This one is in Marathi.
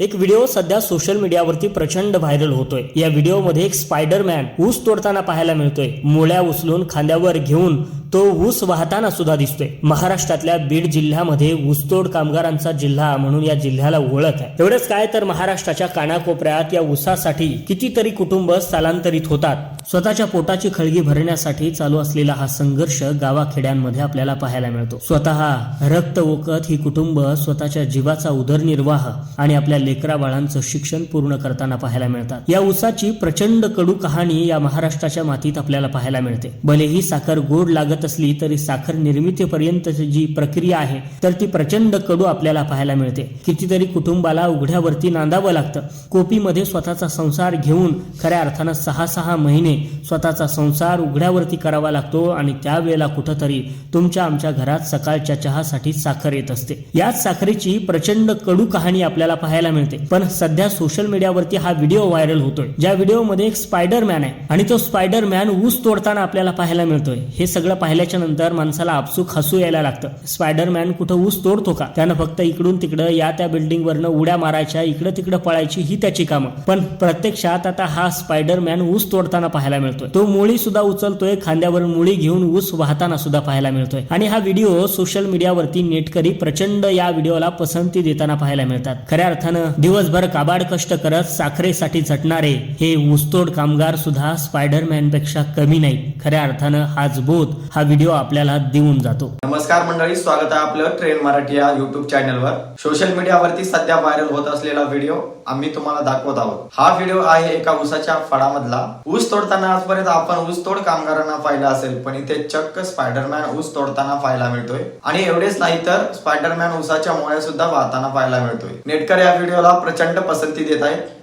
एक व्हिडिओ सध्या सोशल मीडियावरती प्रचंड व्हायरल होतोय. या व्हिडिओमध्ये एक स्पायडरमॅन ऊस तोडताना पाहायला मिळतोय. मुळ्या उचलून खांद्यावर घेऊन तो ऊस वाहताना सुद्धा दिसतोय. महाराष्ट्रातल्या बीड जिल्ह्यामध्ये ऊसतोड कामगारांचा जिल्हा म्हणून या जिल्ह्याला ओळख आहे. एवढंच काय तर महाराष्ट्राच्या कानाकोपऱ्यात या ऊसासाठी कितीतरी कुटुंब स्थलांतरित होतात. स्वतःच्या पोटाची खळगी भरण्यासाठी चालू असलेला हा संघर्ष गावाखेड्यांमध्ये आपल्याला पाहायला मिळतो. स्वतः रक्त ओकत ही कुटुंब स्वतःच्या जीवाचा उदरनिर्वाह आणि आपल्या लेकरा बाळांचं शिक्षण पूर्ण करताना पाहायला मिळतात. या उसाची प्रचंड कडू कहाणी या महाराष्ट्राच्या मातीत आपल्याला पाहायला मिळते. भलेही साखर गोड लागत असली तरी साखर निर्मितीपर्यंत जी प्रक्रिया आहे तर ती प्रचंड कडू आपल्याला पाहायला मिळते. कितीतरी कुटुंबाला उघड्यावरती नांदावं लागतं. कोपीमध्ये स्वतःचा संसार घेऊन खऱ्या अर्थानं सहा सहा महिने स्वतःचा संसार उघड्यावरती करावा लागतो आणि त्यावेळेला कुठंतरी तुमच्या आमच्या घरात सकाळच्या चहासाठी साखर येत असते. याच साखरेची प्रचंड कडू कहाणी आपल्याला पाहायला मिळते. पण सध्या सोशल मीडियावरती हा व्हिडिओ व्हायरल होतोय. ज्या व्हिडिओमध्ये एक स्पायडरमॅन आहे आणि तो स्पायडरमॅन ऊस तोडताना आपल्याला पाहायला मिळतोय. हे सगळं पाहिल्याच्या नंतर माणसाला आपसूक हसू यायला लागतं. स्पायडरमॅन कुठं ऊस तोडतो का? त्यानं फक्त इकडून तिकडं या त्या बिल्डिंग वरनं उड्या मारायच्या इकडं तिकडं पळायची ही त्याची कामं. पण प्रत्यक्षात आता हा स्पायडरमॅन ऊस तोडताना पाहायला मिळतोय. तो मुळी सुद्धा उचलतोय खांद्यावर मुळी घेऊन ऊस वाहताना सुद्धा पाहायला मिळतोय. आणि हा व्हिडिओ सोशल मीडियावरती नेटकरी प्रचंड या व्हिडिओला पसंती देताना पाहायला मिळतात. खऱ्या अर्थानं दिवसभर काबाड कष्ट करत साखरेसाठी झटणारे हे ऊसतोड कामगार सुद्धा स्पायडरमॅनपेक्षा कमी नाही खऱ्या अर्थानं हाच बोध हा व्हिडिओ आपल्याला देऊन जातो. नमस्कार मंडळी स्वागत आहे आपलं ट्रेन मराठी या युट्यूब चॅनलवर सोशल मीडियावरती सध्या व्हायरल होत असलेला व्हिडिओ आम्ही तुम्हाला दाखवत आहोत. हा व्हिडिओ आहे एका ऊसाच्या फळामधला. ऊस तोडताना आजपर्यंत आपण ऊस तोड कामगारांना पाहिला असेल पण इथे चक्क स्पायडरमॅन ऊस तोडताना पाहायला मिळतोय. आणि एवढेच नाही तर स्पायडरमॅन ऊसाच्या मुळे सुद्धा वाहताना पाहायला मिळतोय. नेटकर या व्हिडिओला प्रचंड पसंती देत आहे.